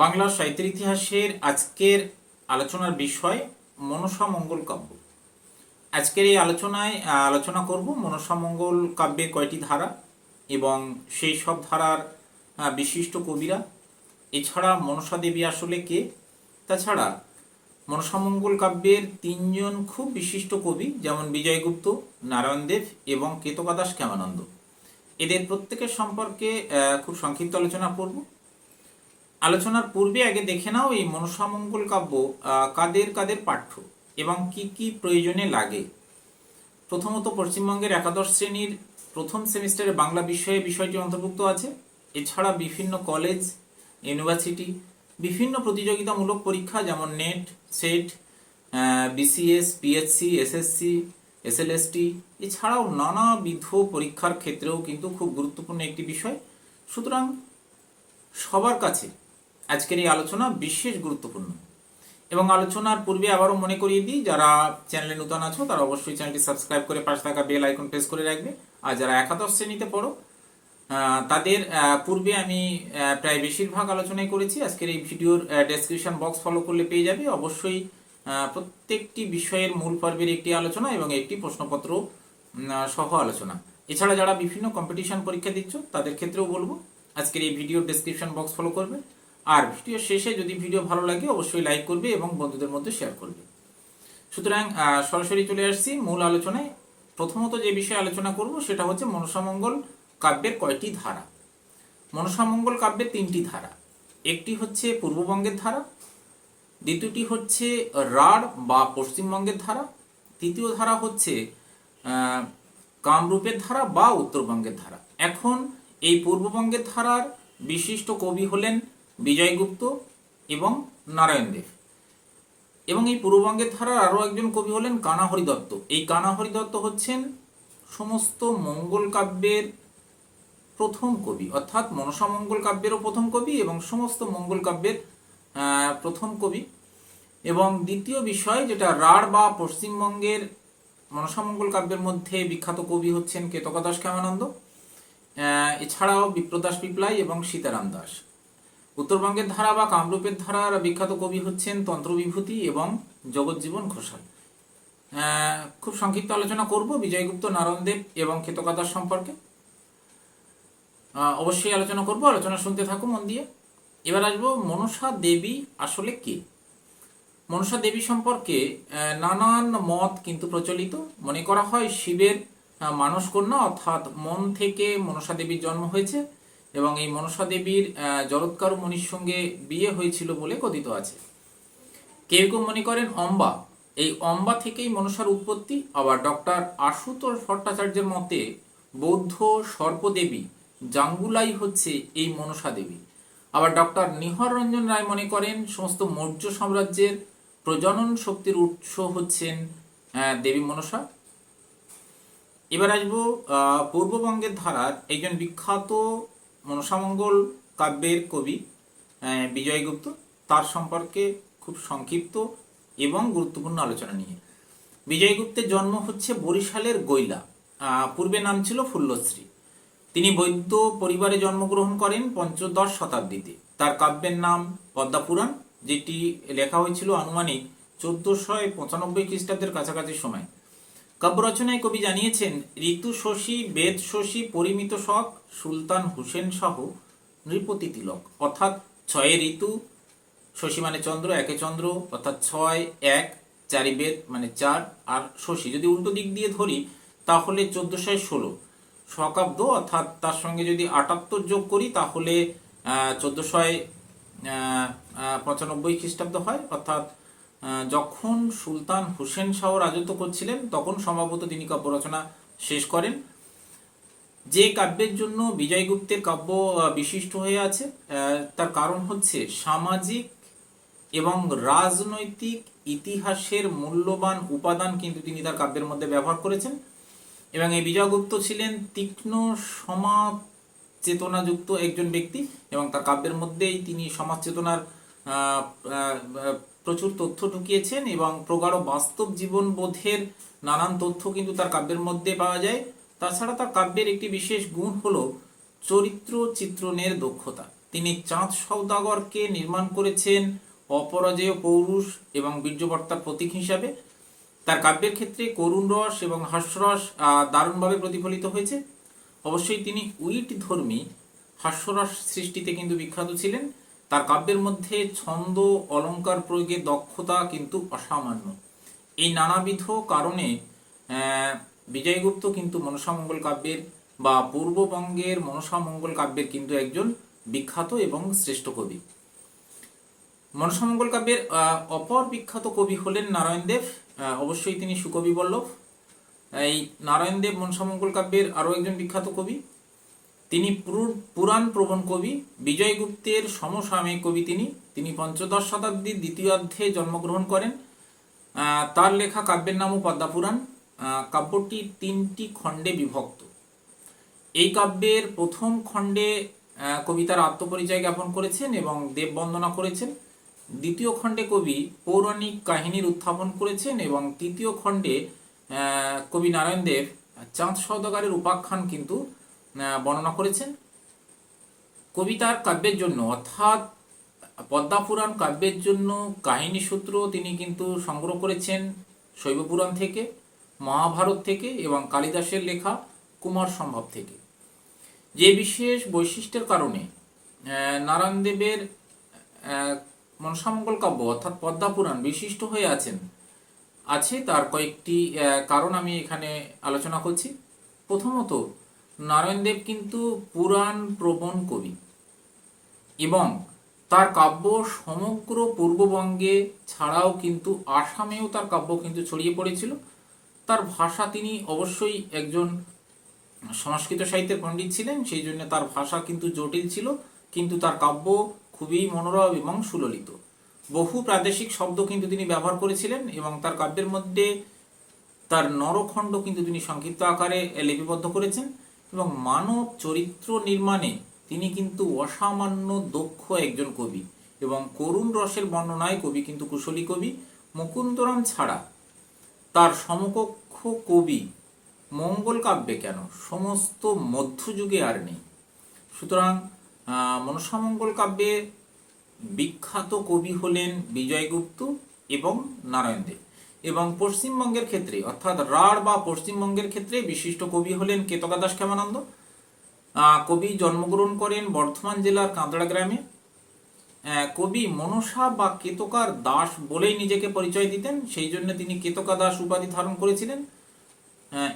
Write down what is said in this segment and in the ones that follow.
বাংলা সাহিত্যের ইতিহাসের আজকের আলোচনার বিষয় মনসা মঙ্গল কাব্য। আজকের এই আলোচনায় আলোচনা করব মনসা মঙ্গল কাব্যের কয়টি ধারা এবং সেই সব ধারার বিশিষ্ট কবিরা। এছাড়া মনসা দেবী আসলে কে? তাছাড়া মনসামঙ্গল কাব্যের তিনজন খুব বিশিষ্ট কবি যেমন বিজয়গুপ্ত নারায়ণ দেব এবং কেতকাদাস কেমানন্দ এদের প্রত্যেকের সম্পর্কে খুব সংক্ষিপ্ত আলোচনা করব। আলোচনার পূর্বে আগে দেখে নাও এই মনসামঙ্গল কাব্য কাদের কাদের পাঠ্য এবং কি কি প্রয়োজনে লাগে। প্রথমত পশ্চিমবঙ্গের একাদশ শ্রেণির প্রথম সেমিস্টারে বাংলা বিষয়ে বিষয়টি অন্তর্ভুক্ত আছে। এছাড়া বিভিন্ন কলেজ, ইউনিভার্সিটি, বিভিন্ন প্রতিযোগিতামূলক পরীক্ষা যেমন NET, SET BCS, PSC, SSC, SLST, এছাড়াও নানাবিধ পরীক্ষার ক্ষেত্রেও কিন্তু খুব গুরুত্বপূর্ণ একটি বিষয়। সুতরাং সবার কাছে আজকের এই আলোচনা বিশেষ গুরুত্বপূর্ণ। এবং আলোচনার পূর্বে আবারও মনে করিয়ে দিই, যারা চ্যানেলে নতুন আছো, তারা অবশ্যই চ্যানেলটি সাবস্ক্রাইব করে পাশে থাকা বেল আইকন প্রেস করে রাখবে। আর যারা একাদশ শ্রেণীতে পড়ো তাদের পূর্বে আমি প্রায় বেশিরভাগ আলোচনাই করেছি। আজকের এই ভিডিওর ডেসক্রিপশন বক্স ফলো করলে পেয়ে যাবে। অবশ্যই প্রত্যেকটি বিষয়ের মূল পর্বের একটি আলোচনা এবং একটি প্রশ্নপত্র সহ আলোচনা। এছাড়া যারা বিভিন্ন কম্পিটিশন পরীক্ষা দিচ্ছ, তাদের ক্ষেত্রেও বলব, আজকের এই ভিডিওর ডেসক্রিপশন বক্স ফলো করবে। আর ভিডিও শেষে যদি ভিডিও ভালো লাগে, অবশ্যই লাইক করবে এবং বন্ধুদের মধ্যে শেয়ার করবে। সুতরাং সরাসরি চলে আসছি মূল আলোচনায়। প্রথমত যে বিষয়ে আলোচনা করব, সেটা হচ্ছে মনসামঙ্গল কাব্যের কয়টি ধারা? মনসামঙ্গল কাব্যের তিনটি ধারা। একটি হচ্ছে পূর্ববঙ্গের ধারা, দ্বিতীয়টি হচ্ছে রাঢ় বা পশ্চিমবঙ্গের ধারা, তৃতীয় ধারা হচ্ছে কামরূপের ধারা বা উত্তরবঙ্গের ধারা। এখন এই পূর্ববঙ্গের ধারার বিশিষ্ট কবি হলেন বিজয়গুপ্ত এবং নারায়ণ দেব। এবং এই পূর্ববঙ্গের ধারার আরও একজন কবি হলেন কানাহরি দত্ত। এই কানাহরি দত্ত হচ্ছেন সমস্ত মঙ্গল কাব্যের প্রথম কবি, অর্থাৎ মনসামঙ্গল কাব্যেরও প্রথম কবি এবং সমস্ত মঙ্গল কাব্যের প্রথম কবি। এবং দ্বিতীয় বিষয় যেটা রাঢ় বা পশ্চিমবঙ্গের মনসামঙ্গল কাব্যের মধ্যে বিখ্যাত কবি হচ্ছেন কেতকাদাস কেমানন্দ এছাড়াও বিপ্রদাস পিপলাই এবং সীতারাম দাস। উত্তরবঙ্গের ধারা বা কামরূপের ধারার বিখ্যাত কবি হচ্ছেন তন্ত্রবিভূতি এবং জগজ্জীবন ঘোষাল। খুব সংক্ষিপ্ত আলোচনা করব বিজয়গুপ্ত নারায়ণ দেব এবং কেতকাদাস সম্পর্কে। অবশ্যই আলোচনা করব আলোচনা শুনতে থাকো মন দিয়ে। এবার আসব মনসা দেবী আসলে কে? মনসা দেবী সম্পর্কে নানান মত কিন্তু প্রচলিত। মনে করা হয় শিবের আহ, মানস কন্যা অর্থাৎ মন থেকে মনসা দেবীর জন্ম হয়েছে। এবং এই মনসা দেবীর আহ, জরৎকারু মনির সঙ্গে বিয়ে হয়েছিল বলে কথিত আছে। কেউ কেউ মনে করেন অম্বা। এই অম্বা থেকেই মনসার উৎপত্তি। আবার ডক্টর আশুতোষ ভট্টাচার্যের মতে বৌদ্ধ সর্পদেবী জাঙ্গুলাই হচ্ছে এই মনসা দেবী। আবার ডক্টর নিহর রঞ্জন রায় মনে করেন সমস্ত মৌর্য সাম্রাজ্যের প্রজনন শক্তির উৎস হচ্ছেন দেবী মনসা। এবার আসব পূর্ববঙ্গের ধারার একজন বিখ্যাত মনসামঙ্গল কাব্যের কবি বিজয়গুপ্ত তার সম্পর্কে খুব সংক্ষিপ্ত এবং গুরুত্বপূর্ণ আলোচনা নিয়ে। বিজয়গুপ্তের জন্ম হচ্ছে বরিশালের গৈলা পূর্বে নাম ছিল ফুল্লশ্রী। তিনি বৈদ্য পরিবারে জন্মগ্রহণ করেন পঞ্চদশ শতাব্দীতে। তার কাব্যের নাম পদ্মাপুরাণ, যেটি লেখা হয়েছিল আনুমানিক চোদ্দশো পঁচানব্বই খ্রিস্টাব্দের কাছাকাছি সময়। কাব্য রচনায় কবি জানিয়েছেন, ঋতু শশী, বেদ শশী, পরিমিত শখ, সুলতান হুসেন সহ নৃপতি তিলক। অর্থাৎ ছয়ে ঋতু, শশী মানে চন্দ্র, একে চন্দ্র, অর্থাৎ ছয়, এক, চারি বেদ মানে চার, আর শশী। যদি উল্টো দিক দিয়ে ধরি, তাহলে চোদ্দশয় ষোলো। শকাব্দ অর্থাৎ তার সঙ্গে যদি আটাত্তর যোগ করি, তাহলে চোদ্দশয় পঁচানব্বই খ্রিস্টাব্দ হয়, অর্থাৎ যখন সুলতান হুসেন শাহ রাজত্ব করছিলেন, তখন সম্ভবত তিনি কাব্য রচনা শেষ করেন। যে কাব্যের জন্য বিজয়গুপ্তের কাব্য বিশিষ্ট হয়ে আছে তার কারণ হচ্ছে সামাজিক এবং রাজনৈতিক ইতিহাসের মূল্যবান উপাদান কিন্তু তিনি তার কাব্যের মধ্যে ব্যবহার করেছেন। এবং এই বিজয়গুপ্ত ছিলেন তীক্ষ্ণ সমাজ চেতনাযুক্ত একজন ব্যক্তি এবং তার কাব্যের মধ্যেই তিনি সমাজ চেতনার প্রচুর তথ্য ঢুকিয়েছেন এবং প্রগাঢ় বাস্তব জীবন বোধের নানান তথ্য কিন্তু তার কাব্যের মধ্যে পাওয়া যায়। তাছাড়া তার কাব্যের একটি বিশেষ গুণ হলো চরিত্র চিত্রণের দক্ষতা। তিনি চাঁদ সৌদাগরকে নির্মাণ করেছেন অপরাজেয় পৌরুষ এবং বীর্যবর্তার প্রতীক হিসাবে। তার কাব্যের ক্ষেত্রে করুণ রস এবং হাস্যরস দারুণভাবে প্রতিফলিত হয়েছে। অবশ্যই তিনি উইট ধর্মী হাস্যরস সৃষ্টিতে কিন্তু বিখ্যাত ছিলেন। তার কাব্যের মধ্যে ছন্দ, অলঙ্কার প্রয়োগে দক্ষতা কিন্তু অসামান্য। এই নানাবিধ কারণে বিজয়গুপ্ত কিন্তু মনসামঙ্গল কাব্যের বা পূর্ববঙ্গের মনসামঙ্গল কাব্যের কিন্তু একজন বিখ্যাত এবং শ্রেষ্ঠ কবি। মনসামঙ্গল কাব্যের অপর বিখ্যাত কবি হলেন নারায়ণ দেব। অবশ্যই তিনি সুকবি বল্লভ। এই নারায়ণ দেব মনসামঙ্গল কাব্যের আরও একজন বিখ্যাত কবি। তিনি পুরু- পুরাণ প্রবণ কবি বিজয়গুপ্তের সমসাময়িক কবি তিনি। তিনি পঞ্চদশ শতাব্দীর দ্বিতীয়ার্ধে জন্মগ্রহণ করেন। তার লেখা কাব্যের নামও পদ্মাপুরাণ কাব্যটি তিনটি খণ্ডে বিভক্ত। এই কাব্যের প্রথম খণ্ডে কবিতার আত্মপরিচয় জ্ঞাপন করেছেন এবং দেববন্দনা করেছেন। দ্বিতীয় খণ্ডে কবি পৌরাণিক কাহিনীর উত্থাপন করেছেন এবং তৃতীয় খণ্ডে কবি নারায়ণ দেব চাঁদ সওদাগারের উপাখ্যান কিন্তু বর্ণনা করেছেন। কবিতার কাব্যের জন্য অর্থাৎ পদ্মাপুরাণ কাব্যের জন্য কাহিনী সূত্র তিনি কিন্তু সংগ্রহ করেছেন শৈবপুরাণ থেকে মহাভারত থেকে এবং কালিদাসের লেখা কুমার সম্ভব থেকে। যে বিশেষ বৈশিষ্ট্যের কারণে আহ, নারায়ণ দেবের মনসামঙ্গল কাব্য অর্থাৎ পদ্মাপুরাণ বিশিষ্ট হয়ে আছেন আছে তার কয়েকটি কারণ আমি এখানে আলোচনা করছি। প্রথমত নারায়ণ দেব কিন্তু পুরাণ প্রবণ কবি এবং তার কাব্য সমগ্র পূর্ববঙ্গে ছাড়াও কিন্তু আসামেও তার কাব্য কিন্তু ছড়িয়ে পড়েছিল। তার ভাষা তিনি অবশ্যই একজন সংস্কৃত সাহিত্যের পণ্ডিত ছিলেন, সেই জন্য তার ভাষা কিন্তু জটিল ছিল, কিন্তু তার কাব্য খুবই মনোরম এবং সুললিত। বহু প্রাদেশিক শব্দ কিন্তু তিনি ব্যবহার করেছিলেন এবং তার কাব্যের মধ্যে তার নরখণ্ড কিন্তু তিনি সংক্ষিপ্ত আকারে লিপিবদ্ধ করেছেন। এবং মানব চরিত্র নির্মাণে তিনি কিন্তু অসামান্য দক্ষ একজন কবি এবং করুণ রসের বর্ণনায় কবি কিন্তু কুশলী কবি। মুকুন্দরাম ছাড়া তার সমকক্ষ কবি মঙ্গল কাব্যে কেন? সমস্ত মধ্যযুগে আর নেই। সুতরাং মনসামঙ্গল কাব্যে বিখ্যাত কবি হলেন বিজয়গুপ্ত এবং নারায়ণ দেব। এবং পশ্চিমবঙ্গের ক্ষেত্রে, অর্থাৎ রাঢ় বা পশ্চিমবঙ্গের ক্ষেত্রে বিশিষ্ট কবি হলেন কেতকা দাস ক্ষেমানন্দ। কবি জন্মগ্রহণ করেন বর্ধমান জেলার কাঁদড়া গ্রামে। কবি মনসা বা কেতকার দাস বলেই নিজেকে পরিচয় দিতেন, সেই জন্য তিনি কেতকা দাস উপাধি ধারণ করেছিলেন।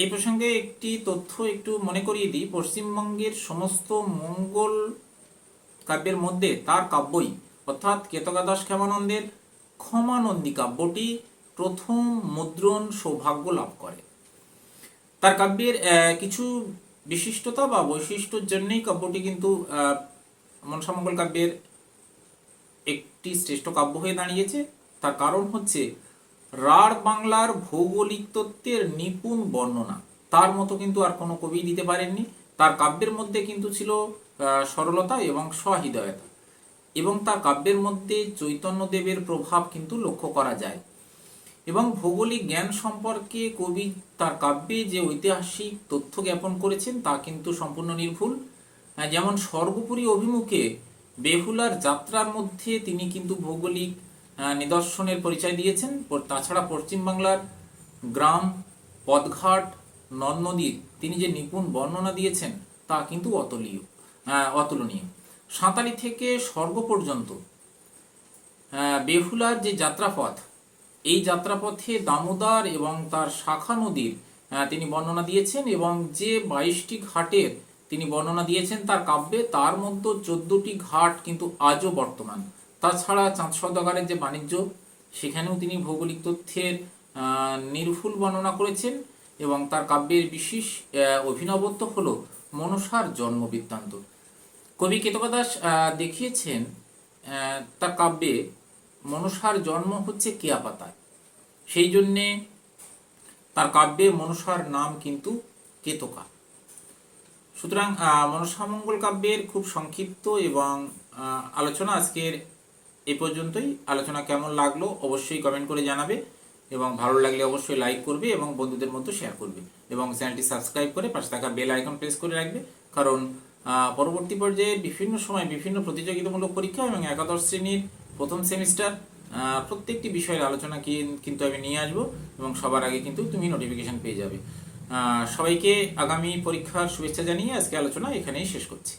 এই প্রসঙ্গে একটি তথ্য একটু মনে করিয়ে দিই। পশ্চিমবঙ্গের সমস্ত মঙ্গল কাব্যের মধ্যে তার কাব্যই, অর্থাৎ কেতকা দাস ক্ষেমানন্দের ক্ষমানন্দী কাব্যটি প্রথম মুদ্রণ সৌভাগ্য লাভ করে। তার কাব্যের কিছু বিশিষ্টতা বা বৈশিষ্ট্যর জন্যই কাব্যটি কিন্তু মনসামঙ্গল কাব্যের একটি শ্রেষ্ঠ কাব্য হয়ে দাঁড়িয়েছে। তার কারণ হচ্ছে রাঢ় বাংলার ভৌগোলিক তত্ত্বের নিপুণ বর্ণনা। তার মতো কিন্তু আর কোনো কবি দিতে পারেননি। তার কাব্যের মধ্যে কিন্তু ছিল সরলতা এবং সহৃদয়তা। এবং তার কাব্যের মধ্যে চৈতন্যদেবের প্রভাব কিন্তু লক্ষ্য করা যায়। এবং ভৌগোলিক জ্ঞান সম্পর্কে কবি তার কাব্যে যে ঐতিহাসিক তথ্য জ্ঞাপন করেছেন তা কিন্তু সম্পূর্ণ নির্ভুল। যেমন সর্বোপরি অভিমুখে বেহুলার যাত্রার মধ্যে তিনি কিন্তু ভৌগোলিক নিদর্শনের পরিচয় দিয়েছেন। তাছাড়া পশ্চিমবাংলার গ্রাম, পদঘাট, নদ নদীর তিনি যে নিপুণ বর্ণনা দিয়েছেন তা কিন্তু অতুলীয় অতুলনীয়। সাঁতালি থেকে স্বর্গ পর্যন্ত বেহুলার যে যাত্রাপথ এই যাত্রাপথে দামোদর এবং তার শাখা নদীর তিনি বর্ণনা দিয়েছেন এবং যে বাইশটি ঘাটের তিনি বর্ণনা দিয়েছেন তার কাব্যে, তার মধ্যে চোদ্দটি ঘাট কিন্তু আজও বর্তমান। তাছাড়া চাঁদ সওদাগরের যে বাণিজ্য, সেখানেও তিনি ভৌগোলিক তথ্যের নির্ভুল বর্ণনা করেছেন এবং তার কাব্যের বিশেষ অভিনবত্ব হল মনসার জন্ম বৃত্তান্ত কবি কেতকা দাস দেখিয়েছেন তার কাব্যে মনসার জন্ম হচ্ছে কেয়াপাতায় সেই জন্যে তার কাব্যে মনসার নাম কিন্তু কেতকা। সুতরাং মনসামঙ্গল কাব্যের খুব সংক্ষিপ্ত এবং আলোচনা আজকের এ পর্যন্তই। আলোচনা কেমন লাগল অবশ্যই কমেন্ট করে জানাবে এবং ভালো লাগলে অবশ্যই লাইক করবে এবং বন্ধুদের মধ্যে শেয়ার করবে এবং চ্যানেলটি সাবস্ক্রাইব করে পাশে থাকা বেল আইকন প্রেস করে রাখবে। কারণ পরবর্তী পর্যায়ে বিভিন্ন সময় বিভিন্ন প্রতিযোগিতামূলক পরীক্ষা এবং একাদশ শ্রেণির প্রথম সেমিস্টার প্রত্যেকটি বিষয়ের আলোচনা কিন্তু আমি নিয়ে আসব এবং সবার আগে কিন্তু তুমি নোটিফিকেশন পেয়ে যাবে। সবাইকে আগামী পরীক্ষার শুভেচ্ছা জানিয়ে আজকে আলোচনা এখানেই শেষ করছি।